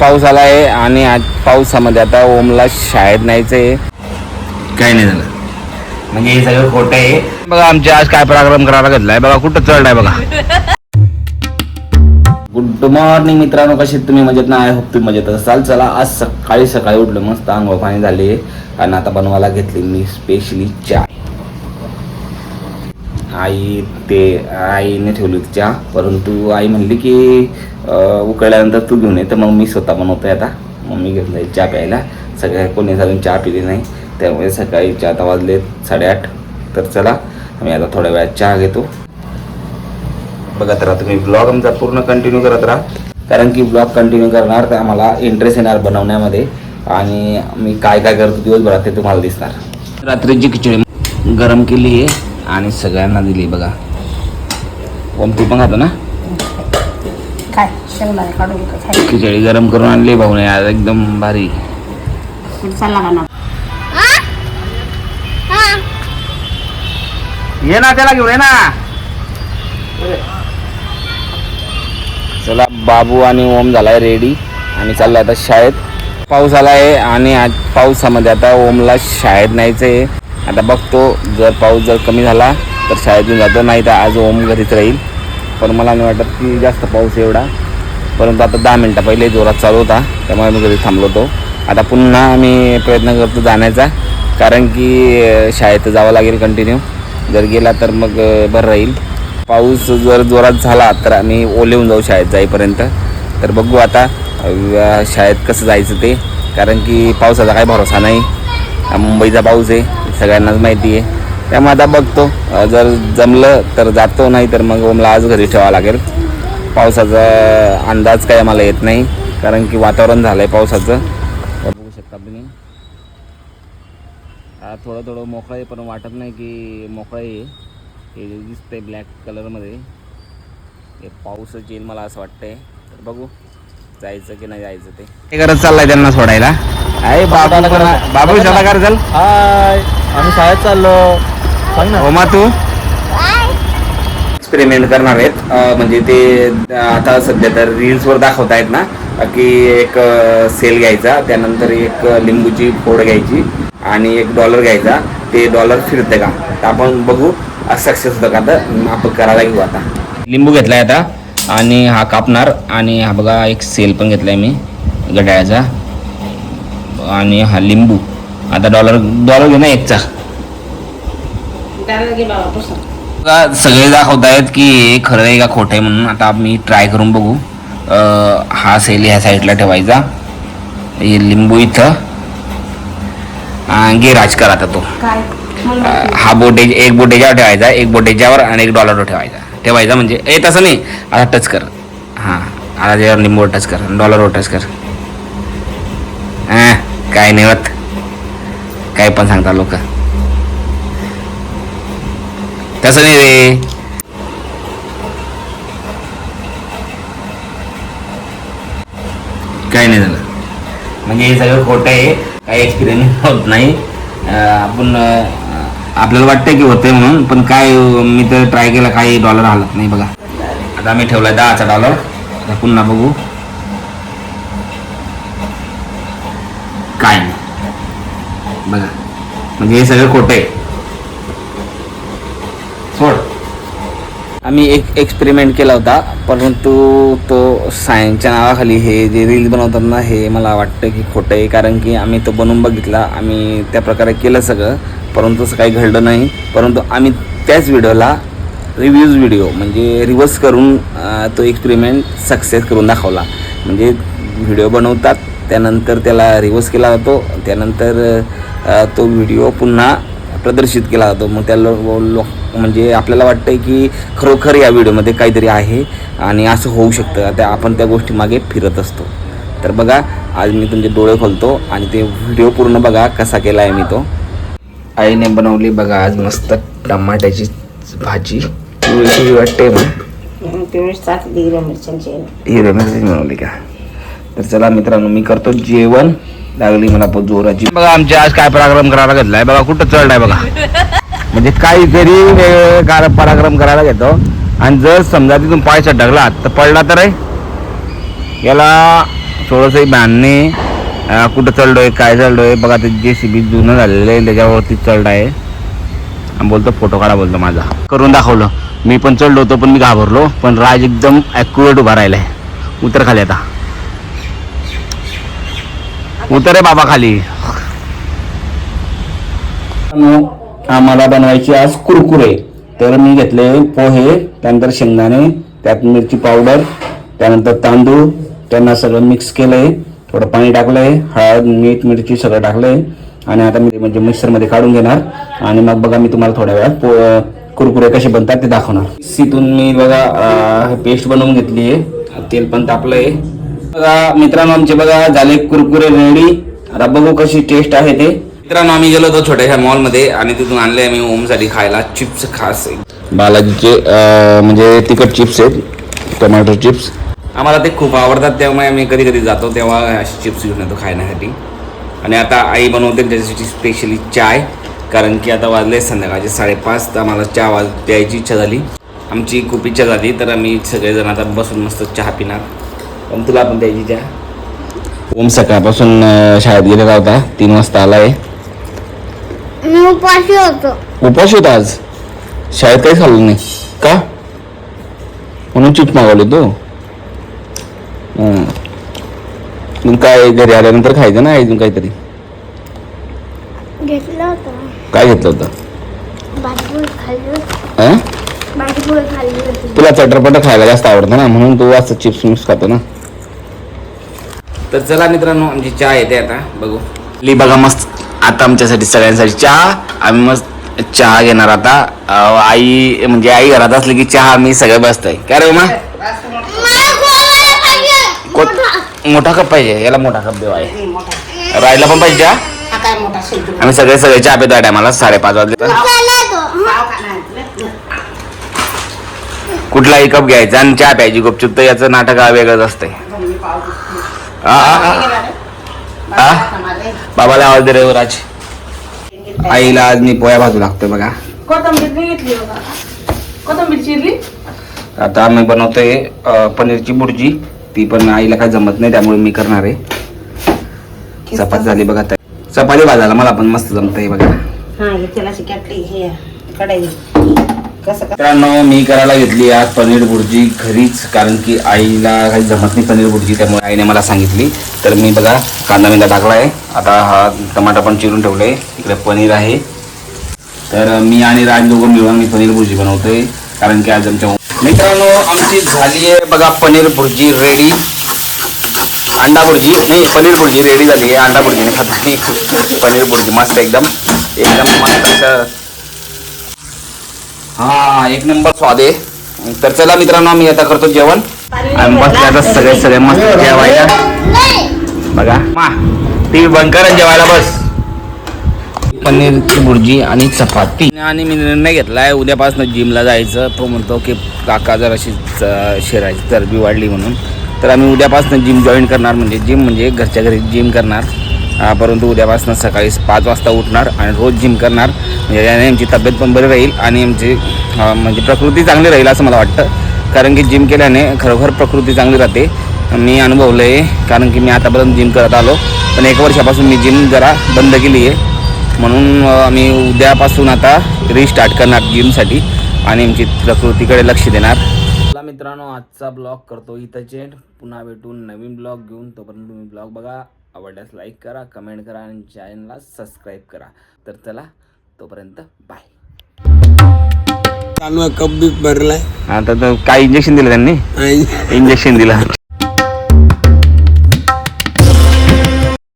पाऊस आला आहे आणि आज पावसामध्ये आता ओमला शाळेत न्यायचंय. काय नाही झालं. म्हणजे हे सगळं खोटं आहे. बघा आमच्या आज काय पराक्रम करायला घेतलाय. बघा कुठं चढलाय बघा. गुड मॉर्निंग मित्रांनो कसे तुम्ही? मजेत ना? आय होप तुम्ही मजेत असाल. चला आज सकाळी सकाळी उठलं. मस्त अंघोळ पाणी झाले. आणि आता बनवायला घेतली मी स्पेशली चहा. आई ते आईने ठेवली होती चहा परंतु आई म्हणली की उकळल्यानंतर तू घेऊन ये. तर मग मी स्वतः बनवतोय आता. मग मी जाईल चहा प्यायला. सगळ्या कोणी अजून चहा पिली नाही. त्यामुळे सकाळी चहा आता वाजले साडेआठ. तर चला मी आता थोड्या वेळात चहा घेतो. बघत राहा तुम्ही ब्लॉग आमचा पूर्ण कंटिन्यू करत राहा. कारण की ब्लॉग कंटिन्यू करणार तर आम्हाला इंटरेस्ट येणार बनवण्यामध्ये. आणि मी काय काय करतो दिवसभरात ते तुम्हाला दिसणार. रात्रीची खिचडी. गरम केली आहे. आणि सगळ्यांना दिली बघा. ओम तू पण खातो ना? काय? शेंगदाणे काढून का खायला खिचडी गरम करून आणली भाऊने आज एकदम भारी. चालला का ना ये ना त्याला घेऊन ये ना. चला बाबू आणि ओम झालाय रेडी आणि चाललाय आता शाळेत. पाऊस आलाय आणि आज पावसामध्ये आता ओमला शाळेत न्यायचंय. आता बघतो जर पाऊस जर कमी झाला तर शाळेतून जातो नाही तर आज ओम घरीच राहील. पण मला नाही वाटत की जास्त पाऊस एवढा. परंतु आता दहा मिनटं पहिले जोरात चालू होता त्यामुळे मी घरी थांबलो होतो. आता पुन्हा मी प्रयत्न करतो जाण्याचा कारण की शाळेत जावं लागेल कंटिन्यू जर गेला तर मग बरं राहील. पाऊस जर जोरात झाला तर आम्ही ओलेवून जाऊ शाळेत जाईपर्यंत. तर बघू आता शाळेत कसं जायचं ते. कारण की पावसाचा काही भरोसा नाही. मुंबईचा पाऊस आहे सगळ्यांनाच माहिती आहे. त्यामुळे आता बघतो. जर जमलं तर जातो नाही तर मग मला आज घरी ठेवावं लागेल. पावसाचा अंदाज काही आम्हाला येत नाही कारण की वातावरण झालं आहे पावसाचं. तर बघू शकता तुम्ही. थोडं थोडं मोकळं आहे पण वाटत नाही की मोकळं आहे. हे जे दिसतंय ब्लॅक कलरमध्ये हे पाऊसच येईल मला असं वाटतंय. तर बघू. जायचं की नाही जायचं ते. हे करत चाललंय त्यांना सोडायला? आहे बाबू बाबू चला कर चल हाय आम्ही शाळेत चाललो. सांग ना. ओमा तू? एक्सपेरिमेंट करणार आहेत. अं, म्हणजे ते आता सध्या तर रील्सवर दाखवत आहेत ना. की एक सेल घ्यायचा त्यानंतर एक लिंबूची फोड घ्यायची आणि एक डॉलर घ्यायचा. ते डॉलर फिरतं का? तर आपण बघू. सक्सेस होतं का? तर आपण करायला घेऊ आता. लिंबू घेतलाय आता. आणि हा कापणार आणि हा बघा एक सेल पण घेतलाय मी गड्याचा. आणि हा लिंबू. आता डॉलर डॉलर घे ना एकचा. सगळे दाखवत आहेत की खरं आहे का खोटं आहे म्हणून आता मी ट्राय करून बघू. हा सेल ह्या साईडला ठेवायचा. लिंबू इथं. अं, घे राजकर आता तो. हा बोटेज एक बोटेजावर ठेवायचा एक बोटेजावर आणि एक डॉलरवर ठेवायचा. ठेवायचा म्हणजे ए तसं नाही. आता टच कर. हां आता त्याच्यावर लिंबूवर टच कर. डॉलरवर टच कर. काय नाही होत. काय पण सांगता लोक. तसं नाही रे. काही नाही झालं. म्हणजे हे सगळं खोटं आहे. काही एक्सपिरियन्स होत नाही. आपण आपल्याला वाटतंय की होतंय म्हणून पण काय मी तर ट्राय केला काही डॉलर हालत नाही बघा. आता आम्ही ठेवलाय दहाचा डॉलर आता पुन्हा बघू. काय नाही. बघा. म्हणजे हे सगळं खोटं आहे. सोड. आम्ही एक एक्सपेरिमेंट केला होता परंतु तो सायन्सच्या नावाखाली हे जे रील बनवतात ना हे मला वाटतं की खोटं आहे कारण की आम्ही तो बनवून बघितला. आम्ही त्या प्रकारे केलं सगळं. परंतु असं काही घडलं नाही. परंतु आम्ही त्याच व्हिडिओला रिव्ह्यूज व्हिडिओ म्हणजे रिव्हर्स करून तो एक्सपेरिमेंट सक्सेस करून दाखवला. म्हणजे व्हिडिओ बनवतात त्यानंतर त्याला रिव्हर्स केला जातो त्यानंतर तो व्हिडिओ पुन्हा प्रदर्शित केला जातो. मग त्या लो लोक म्हणजे आपल्याला वाटतं आहे की खरोखर या व्हिडिओमध्ये काहीतरी आहे आणि असं होऊ शकतं. त्या आपण त्या गोष्टी मागे फिरत असतो. तर बघा आज मी तुमचे डोळे खोलतो आणि ते व्हिडिओ पूर्ण बघा कसा केला आहे मी तो. आईने बनवली बघा आज मस्त टमाट्याची भाजी. पिवळी पिवळी वाटते मग हिरव्या मिरची बनवली का? तर चला मित्रांनो मी करतो जेवण. लागली मला पण जोराची. बघा आमच्या आज काय पराक्रम करायला घेतलाय. बघा कुठं चढलाय बघा. म्हणजे काहीतरी वेगवेगळे कार- पराक्रम करायला घेतो. आणि जर समजा तिथून पाय ढगला तर पडला तर याला थोडंसंही बांधणे कुठं चढलोय काय चढलोय बघा ते जे सी बी जुनं झालेलं आहे त्याच्यावरती चढ आहे. आणि बोलतो फोटो काढा बोलतो माझा. करून दाखवलं. मी पण चढलो होतो पण मी घाबरलो. पण राज एकदम ॲक्युरेट उभा राहिलाय. उतर खाली आता. उतर आहे बाबा खाली. आम्हाला बनवायची आज कुरकुरे. तर मी घेतले पोहे त्यानंतर शेंगदाणे त्यात मिरची पावडर त्यानंतर तांदूळ त्यांना सगळं मिक्स केलंय. थोडं पाणी टाकलंय हळद मीठ मिरची सगळं टाकलंय. आणि आता मी म्हणजे मिक्सरमध्ये काढून घेणार. आणि मग बघा मी तुम्हाला थोड्या वेळात पो कुरकुरे कसे बनतात ते दाखवणार. सीतून मी बघा पेस्ट बनवून घेतली आहे. तेल पण तापलंय. बघा मित्रांनो आमचे बघा झाले कुरकुरे रेडी आता बघू कशी टेस्ट आहे ते. मित्रांनो आम्ही गेलो होतो छोट्याशा मॉलमध्ये आणि तिथून आणले आम्ही ओमसाठी खायला. चिप्स खास बालाजीचे म्हणजे तिखट चिप्स आहेत टोमॅटो चिप्स. आम्हाला ते खूप आवडतात त्यामुळे आम्ही कधी कधी जातो तेव्हा असे चिप्स घेऊन येतो खाण्यासाठी. आणि आता आई बनवते त्याच्यासाठी स्पेशली चाय कारण की आता वाजले संध्याकाळचे साडेपाच तर आम्हाला चहा वाज प्यायची इच्छा झाली. आमची खूप इच्छा झाली तर आम्ही सगळेजण आता बसून मस्त चहा पिणार. पण तुला पण प्यायची चहा? ओम सकाळपासून शाळेत गेलेला होता तीन वाजता आलाय. मी उपाशी होतो. उपास होता आज? शाळेत काही खाल्लं नाही. का? म्हणून चिप्स मागवले तो. मग काय घरी आल्यानंतर खायचं ना अजून काहीतरी? घेतलं होतं. काय घेतलं होतं? भाजीपोळी खाल्ली होती. हं? भाजीपोळी खाल्ली होती. तुला चटरपट खायला जास्त आवडतं ना म्हणून तू असं चिप्स मिक्स खातो ना. तर चला मित्रांनो आमची चहा येते आता बघू. ली बघा मस्त आता आमच्यासाठी सगळ्यांसाठी चहा. आम्ही मस्त चहा घेणार आता. अं, आई म्हणजे आई घरात असली की चहा मी सगळं बसतोय. काय रे उमा? मोठा. कप पाहिजे याला मोठा कप देऊ आहे राहिला पण पाहिजे हा? काय मोठा आम्ही सगळे सगळे चहा पितो टायमाला साडेपाच वाजले तर. कुठलाही कप घ्यायचा आणि चहा प्यायची गुपचूप तर याचं नाटक हा वेगळंच असतंय. आ, आ, आ. आ? बाबाला आवाज दे रे राज आईला आज मी पोया भाजू लागतोय बघा. कोथंबीर नाही घेतली बघा. कोथंबीर चिरली? आता आम्ही बनवतोय अं, पनीरची बुर्जी. ती पण आईला काय जमत नाही त्यामुळे मी करणार आहे. चपाती झाली बघा. चपाती भाजायला मला पण मस्त बघा. हा हे हे कढाई. कसं कसं मित्रांनो मी करायला घेतली आज पनीर भुर्जी घरीच कारण की आईला काही जमत नाही पनीर भुर्जी त्यामुळे आईने मला सांगितली. तर मी बघा कांदा मिंदा टाकला आहे आता हा टमाटा पण चिरून ठेवले इकडे पनीर आहे. तर मी आणि राज दोघं मिळून मी पनीर भुर्जी बनवतोय. कारण की आज आमच्या मित्रांनो आमची झाली आहे बघा पनीर भुर्जी रेडी अंडा भुर्जी नाही पनीर भुर्जी रेडी झाली आहे. अंडा भुर्जीने खात नाही पनीर भुर्जी मस्त एकदम एकदम मस्त असं. हा एक नंबर स्वाद आहे. तर चला मित्रांनो आम्ही आता करतो जेवण. आणि बसले आता सगळे सगळे मस्त जेवायला. बघा. मा टी बंद कर जेवायला बस. पनीरची भुर्जी आणि चपाती. आणि मी निर्णय घेतलाय उद्यापासून जिमला जायचं. तो म्हणतो की काका जर अशी शरीराची चरबी वाढली म्हणून तर आम्ही उद्यापासून जिम जॉईन करणार. म्हणजे जिम म्हणजे घरच्या घरी जिम करणार. परंतु उद्यापासून सकाळी पाच वाजता उठणार आणि रोज जिम करणार. म्हणजे याने आमची तब्येत पण बरी राहील आणि आमची म्हणजे प्रकृती चांगली राहील असं मला वाटतं. कारण की जिम केल्याने खरोखर प्रकृती चांगली राहते. मी अनुभवलं आहे कारण की मी आतापर्यंत जिम करत आलो. पण एक वर्षापासून मी जिम जरा बंद केली आहे म्हणून आम्ही उद्यापासून आता रिस्टार्ट करणार जिमसाठी आणि आमची प्रकृतीकडे लक्ष देणार. चला मित्रांनो आजचा ब्लॉग करतो इथंच. पुन्हा भेटून नवीन ब्लॉग घेऊन. तोपर्यंत तुम्ही ब्लॉग बघा. आवडल्यास लाईक करा कमेंट करा आणि चॅनलला सबस्क्राईब करा. तर चला तोपर्यंत बाय चालू आहे कप बीप भरलाय. आता तर काय इंजेक्शन दिलं त्यांनी. इंजेक्शन दिलं.